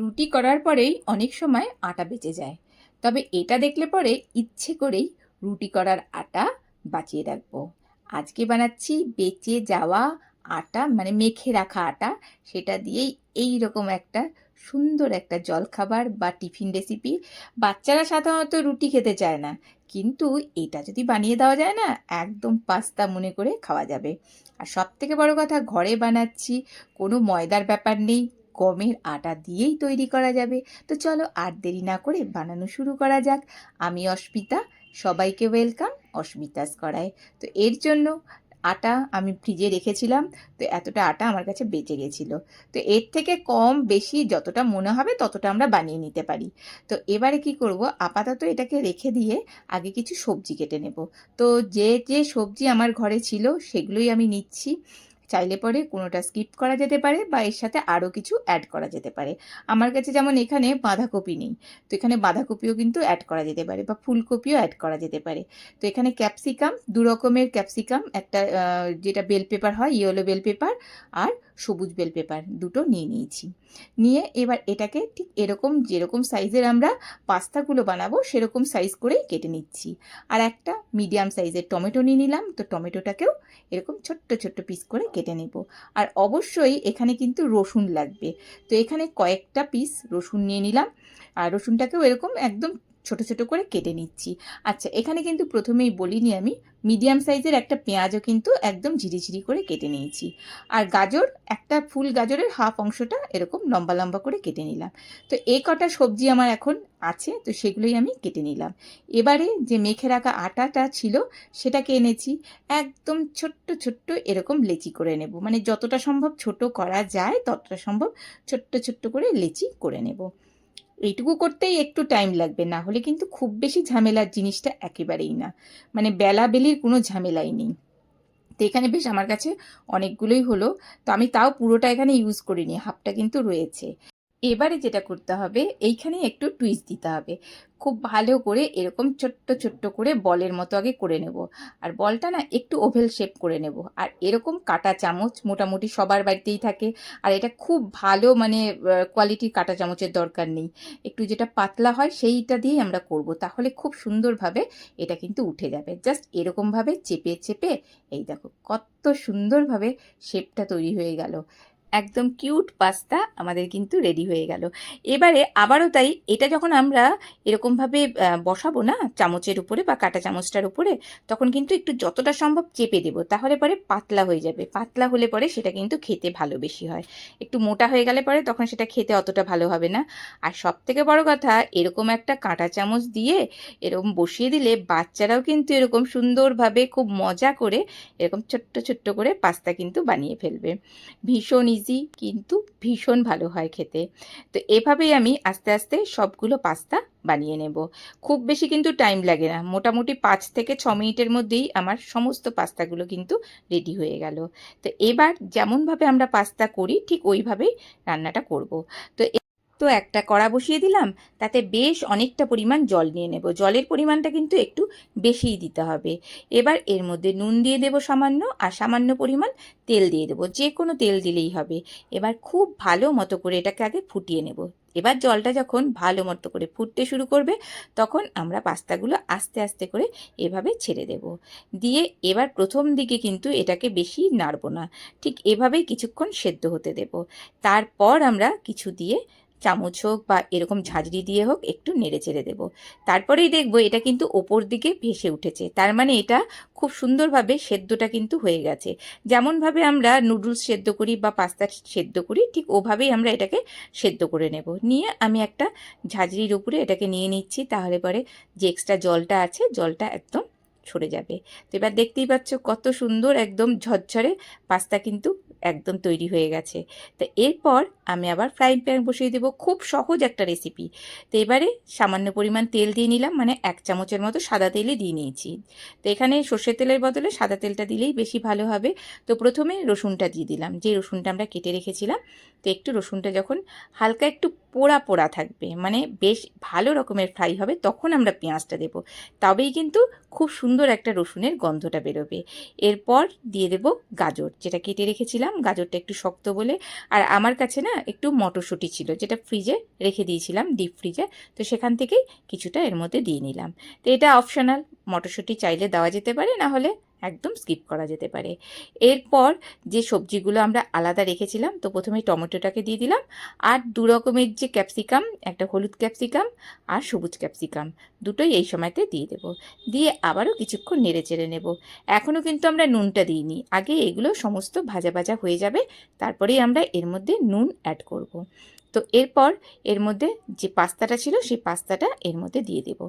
রুটি করার পরেই অনেক সময় আটা বেঁচে যায়। তবে এটা দেখলে পরে ইচ্ছে করেই রুটি করার আটা বাঁচিয়ে রাখব। আজকে বানাচ্ছি বেঁচে যাওয়া আটা মানে মেখে রাখা আটা। সেটা দিয়েই এই রকম একটা সুন্দর একটা জলখাবার বা টিফিন রেসিপি বাচ্চারা সাধারণত রুটি খেতে চায় না। কিন্তু এটা যদি বানিয়ে দেওয়া যায় না, একদম পাস্তা মনে করে খাওয়া যাবে। আর সব থেকে বড় কথা, ঘরে বানাচ্ছি, কোনো ময়দার ব্যাপার নেই। গমের আটা দিয়েই তৈরি করা যাবে। তো চলো আর দেরি না করে বানানো শুরু করা যাক। আমি অস্মিতা, সবাইকে ওয়েলকাম অস্মিতাস করায়। তো এর জন্য আটা আমি ফ্রিজে রেখেছিলাম, তো এতটা আটা আমার কাছে বেঁচে গেছিল। তো এর থেকে কম বেশি যতটা মনে হবে ততটা আমরা বানিয়ে নিতে পারি। তো এবারে কি করব? আপাতত এটাকে রেখে দিয়ে আগে কিছু সবজি কেটে নেব। তো যে যে সবজি আমার ঘরে ছিল সেগুলোই আমি নিচ্ছি। চাইলে পরে কোনোটা স্কিপ করা যেতে পারে বা এর সাথে আরও কিছু অ্যাড করা যেতে পারে। আমার কাছে যেমন এখানে বাঁধাকপি নেই, তো এখানে বাঁধাকপিও কিন্তু অ্যাড করা যেতে পারে বা ফুলকপিও অ্যাড করা যেতে পারে। তো এখানে ক্যাপসিকাম দু রকমের ক্যাপসিকাম একটা যেটা বেল পেপার হয় ইয়েলো বেল পেপার আর সবুজ বেল পেপার দুটো নিয়ে নিয়েছি। নিয়ে এবার এটাকে ঠিক এরকম যেরকম সাইজের আমরা পাস্তাগুলো বানাবো, সেরকম সাইজ করেই কেটে নিচ্ছি। আর একটা মিডিয়াম সাইজের টমেটো নিয়ে নিলাম, তো টমেটোটাকেও এরকম ছোট্ট ছোট্ট পিস করে কেটে নেব। আর অবশ্যই এখানে কিন্তু রসুন লাগবে। তো এখানে কয়েকটা পিস রসুন নিয়ে নিলাম। আর রসুনটাকেও এরকম একদম ছোট ছোট করে কেটে নিচ্ছি। আচ্ছা এখানে কিন্তু প্রথমেই বলিনি আমি, মিডিয়াম সাইজের একটা পেঁয়াজও কিন্তু একদম ঝিরিঝিরি করে কেটে নিয়েছি। আর গাজর, একটা ফুল গাজরের হাফ অংশটা এরকম লম্বা লম্বা করে কেটে নিলাম। তো এই কটা সবজি আমার এখন আছে, তো সেগুলোই আমি কেটে নিলাম। এবারে যে মেখে রাখা আটাটা ছিল, সেটাকে এনেছি। একদম ছোট্ট ছোট্ট এরকম লেচি করে নেব। মানে যতটা সম্ভব ছোট করা যায়, ততটা সম্ভব ছোট্ট ছোট্ট করে লেচি করে নেব। এইটুকু করতেই একটু টাইম লাগবে, না হলে কিন্তু খুব বেশি ঝামেলার জিনিসটা একেবারেই না। মানে বেলা বেলির কোনো ঝামেলাই নেই। তো এখানে বেশ আমার কাছে অনেকগুলোই হলো। তো আমি তাও পুরোটা এখানে ইউজ করিনি, হাফটা কিন্তু রয়েছে। এবারে যেটা করতে হবে এইখানে একটু টুইস্ট দিতে হবে। খুব ভালো করে এরকম ছোট্ট ছোট্ট করে বলের মতো আগে করে নেব। আর বলটা না একটু ওভেল শেপ করে নেব। আর এরকম কাটা চামচ মোটামুটি সবার বাড়িতেই থাকে। আর এটা খুব ভালো মানে কোয়ালিটির কাটা চামচের দরকার নেই। একটু যেটা পাতলা হয় সেইটা দিয়েই আমরা করব। তাহলে খুব সুন্দরভাবে এটা কিন্তু উঠে যাবে। জাস্ট এরকমভাবে চেপে চেপে, এই দেখো কত সুন্দরভাবে শেপটা তৈরি হয়ে গেল। একদম কিউট পাস্তা আমাদের কিন্তু রেডি হয়ে গেল। এবারে আবারও তাই এটা যখন আমরা এরকমভাবে বসাবো না চামচের উপরে বা কাঁটা চামচটার উপরে, তখন কিন্তু একটু যতটা সম্ভব চেপে দেবো, তাহলে পরে পাতলা হয়ে যাবে। পাতলা হলে পরে সেটা কিন্তু খেতে ভালো বেশি হয়। একটু মোটা হয়ে গেলে পরে তখন সেটা খেতে অতটা ভালো হবে না। আর সব থেকে বড় কথা, এরকম একটা কাঁটা চামচ দিয়ে এরকম বসিয়ে দিলে বাচ্চারাও কিন্তু এরকম সুন্দরভাবে খুব মজা করে এরকম ছোট্ট ছোট্ট করে পাস্তা কিন্তু বানিয়ে ফেলবে। ভীষণ ইজি কিন্তু ভীষণ ভালো হয় খেতে। তো এভাবেই আমি আস্তে আস্তে সবগুলো পাস্তা বানিয়ে নেব। খুব বেশি কিন্তু টাইম লাগে না। মোটামুটি পাঁচ থেকে ছ মিনিটের মধ্যেই আমার সমস্ত পাস্তাগুলো কিন্তু রেডি হয়ে গেল। তো এবার যেমনভাবে আমরা পাস্তা করি, ঠিক ওইভাবেই রান্নাটা করব। তো তো একটা কড়া বসিয়ে দিলাম, তাতে বেশ অনেকটা পরিমাণ জল নিয়ে নেব। জলের পরিমাণটা কিন্তু একটু বেশিই দিতে হবে। এবার এর মধ্যে নুন দিয়ে দেব সামান্য, আর সামান্য পরিমাণ তেল দিয়ে দেবো। যে কোনো তেল দিলেই হবে। এবার খুব ভালো মতো করে এটাকে আগে ফুটিয়ে নেব। এবার জলটা যখন ভালো মতো করে ফুটতে শুরু করবে, তখন আমরা পাস্তাগুলো আস্তে আস্তে করে এভাবে ছেড়ে দেব। দিয়ে এবার প্রথম দিকে কিন্তু এটাকে বেশি নাড়ব না। ঠিক এভাবেই কিছুক্ষণ সেদ্ধ হতে দেব। তারপর আমরা কিছু দিয়ে চামচ হোক বা এরকম ঝাঁঝরি দিয়ে হোক একটু নেড়ে চেড়ে দেবো। তারপরেই দেখব এটা কিন্তু ওপর দিকে ভেসে উঠেছে। তার মানে এটা খুব সুন্দরভাবে সেদ্ধটা কিন্তু হয়ে গেছে। যেমনভাবে আমরা নুডলস সেদ্ধ করি বা পাস্তা সেদ্ধ করি, ঠিক ওভাবেই আমরা এটাকে সেদ্ধ করে নেব। নিয়ে আমি একটা ঝাঁঝরির উপরে এটাকে নিয়ে নিচ্ছি, তাহলে পরে যে এক্সট্রা জলটা আছে, জলটা একদম সরে যাবে। তো এবার দেখতেই পাচ্ছ কত সুন্দর একদম ঝরঝরে পাস্তা কিন্তু একদম তৈরি হয়ে গেছে। তো এরপর আমি আবার ফ্রাইং প্যান বসিয়ে দেবো, খুব সহজ একটা রেসিপি তো এবারে সামান্য পরিমাণ তেল দিয়ে নিলাম মানে এক চামচের মতো সাদা তেলে দিয়ে নিয়েছি। তো এখানে সর্ষের তেলের বদলে সাদা তেলটা দিলেই বেশি ভালো হবে। তো প্রথমে রসুনটা দিয়ে দিলাম, যে রসুনটা আমরা কেটে রেখেছিলাম। তো একটু রসুনটা যখন হালকা একটু পোড়া পোড়া থাকবে। মানে বেশ ভালো রকমের ফ্রাই হবে, তখন আমরা পেঁয়াজটা দেব। তবেই কিন্তু খুব সুন্দর একটা রসুনের গন্ধটা বেরোবে। এরপর দিয়ে দেব গাজর, যেটা কেটে রেখেছিলাম। গাজরটা একটু শক্ত বলে, আর আমার কাছে না একটু মটরশুঁটি ছিল, যেটা ফ্রিজে রেখে দিয়েছিলাম ডিপ ফ্রিজে তো সেখান থেকেই কিছুটা এর মধ্যে দিয়ে নিলাম। তো এটা অপশনাল মটরশুঁটি চাইলে দেওয়া যেতে পারে, না হলে একদম স্কিপ করা যেতে পারে। এরপর যে সবজিগুলো আমরা আলাদা রেখেছিলাম, তো প্রথমে টমেটোটাকে দিয়ে দিলাম, আর দু রকমের যে ক্যাপসিকাম একটা হলুদ ক্যাপসিকাম আর সবুজ ক্যাপসিকাম দুটোই এই সময়তে দিয়ে দেবো। দিয়ে আবারও কিছুক্ষণ নেড়ে চেড়ে নেব। এখনও কিন্তু আমরা নুনটা দিইনি। আগে এগুলো সমস্ত ভাজা ভাজা হয়ে যাবে, তারপরেই আমরা এর মধ্যে নুন অ্যাড করব। তো এরপর এর মধ্যে যে পাস্তাটা ছিল, সেই পাস্তাটা এর মধ্যে দিয়ে দেব।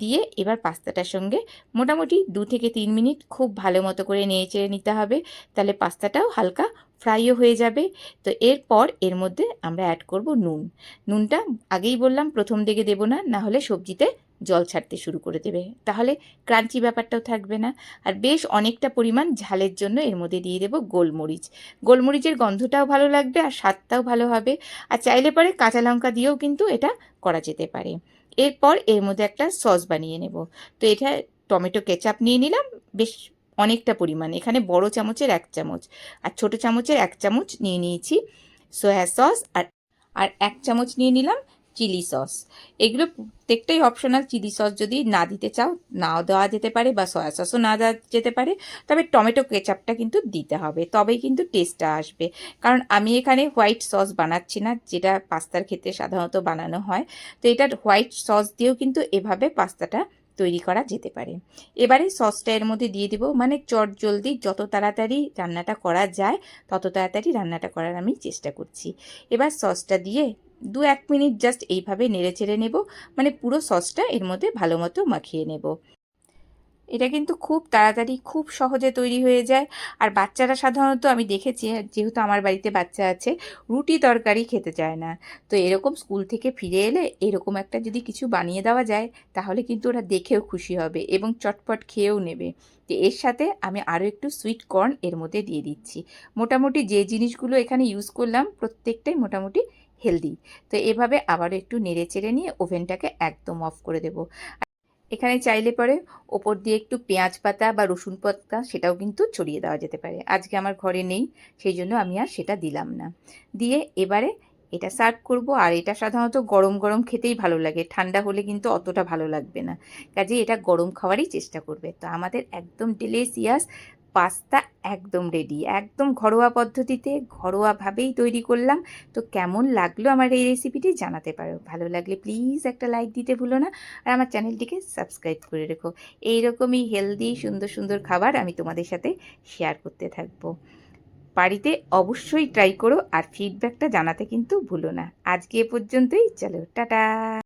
দিয়ে এবার পাস্তাটার সঙ্গে মোটামুটি দু থেকে তিন মিনিট খুব ভালো মতো করে নিয়ে চেড়ে নিতে হবে। তাহলে পাস্তাটাও হালকা ফ্রাইও হয়ে যাবে। তো এরপর এর মধ্যে আমরা অ্যাড করব নুন। নুনটা আগেই বললাম, প্রথম দিকে দেবো না না হলে সবজিতে জল ছাড়তে শুরু করে দেবে। তাহলে ক্রাঞ্চি ব্যাপারটাও থাকবে না। আর বেশ অনেকটা পরিমাণ ঝালের জন্য এর মধ্যে দিয়ে দেবো গোলমরিচ। গোলমরিচের গন্ধটাও ভালো লাগবে আর স্বাদটাও ভালো হবে। আর চাইলে পরে কাঁচা লঙ্কা দিয়েও কিন্তু এটা করা যেতে পারে। এরপর এর মধ্যে একটা সস বানিয়ে নেব। তো এটা টমেটো কেচাপ নিয়ে নিলাম। বেশ অনেকটা পরিমাণ। এখানে বড় চামচের এক চামচ আর ছোট চামচের এক চামচ নিয়ে নিয়েছি। সয়া সস আর আর এক চামচ নিয়ে নিলাম চিলি সস। এগুলো প্রত্যেকটাই অপশনাল চিলি সস যদি না দিতে চাও, নাও দেওয়া যেতে পারে বা সয়া সসও না দেওয়া যেতে পারে, তবে টমেটো কেচাপটা কিন্তু দিতে হবে, তবেই কিন্তু টেস্টটা আসবে। কারণ আমি এখানে হোয়াইট সস বানাচ্ছি না, যেটা পাস্তার ক্ষেত্রে সাধারণত বানানো হয়, তো এটা হোয়াইট সস দিয়েও কিন্তু এভাবে পাস্তাটা তৈরি করা যেতে পারে। এবারে সসটা এর মধ্যে দিয়ে দেবো মানে চট জলদি যত তাড়াতাড়ি রান্নাটা করা যায়, তত তাড়াতাড়ি রান্নাটা করার আমি চেষ্টা করছি। এবার সসটা দিয়ে দু এক মিনিট জাস্ট এইভাবে নেড়ে চেড়ে নেব মানে পুরো সসটা এর মধ্যে ভালো মতো মাখিয়ে নেব। এটা কিন্তু খুব তাড়াতাড়ি, খুব সহজে তৈরি হয়ে যায়। আর বাচ্চারা সাধারণত আমি দেখেছি, যেহেতু আমার বাড়িতে বাচ্চা আছে, রুটি তরকারি খেতে চায় না। তো এরকম স্কুল থেকে ফিরে এলে এরকম একটা যদি কিছু বানিয়ে দেওয়া যায়, তাহলে কিন্তু ওরা দেখেও খুশি হবে এবং চটপট খেয়েও নেবে। তো এর সাথে আমি আরও একটু সুইট কর্ন এর মধ্যে দিয়ে দিচ্ছি। মোটামুটি যে জিনিসগুলো এখানে ইউজ করলাম, প্রত্যেকটাই মোটামুটি হেলদি। তো এভাবে আবারও একটু নেড়ে চেড়ে নিয়ে ওভেনটাকে একদম অফ করে দেবো। এখানে চাইলে পরে ওপর দিয়ে একটু পেঁয়াজ পাতা বা রসুন পাতা সেটাও কিন্তু ছড়িয়ে দেওয়া যেতে পারে। আজকে আমার ঘরে নেই, সেই জন্য আমি আর সেটা দিলাম না। দিয়ে এবারে এটা সার্ভ করব আর এটা সাধারণত গরম গরম খেতেই ভালো লাগে, ঠান্ডা হলে কিন্তু অতটা ভালো লাগবে না। কাজে এটা গরম খাওয়ারই চেষ্টা করবে। তো আমাদের একদম ডেলিসিয়াস পাস্তা একদম রেডি একদম ঘরোয়া পদ্ধতিতে ঘরোয়াভাবেই তৈরি করলাম। তো কেমন লাগল আমার এই রেসিপিটি জানাতে পারো। ভালো লাগলে প্লিজ একটা লাইক দিতে ভুলো না। আর আমার চ্যানেলটিকে সাবস্ক্রাইব করে রেখো। এইরকমই হেলদি সুন্দর সুন্দর খাবার আমি তোমাদের সাথে শেয়ার করতে থাকব। বাড়িতে অবশ্যই ট্রাই করো আর ফিডব্যাকটা জানাতে কিন্তু ভুলো না। আজকে এ পর্যন্তই। চলো, টাটা!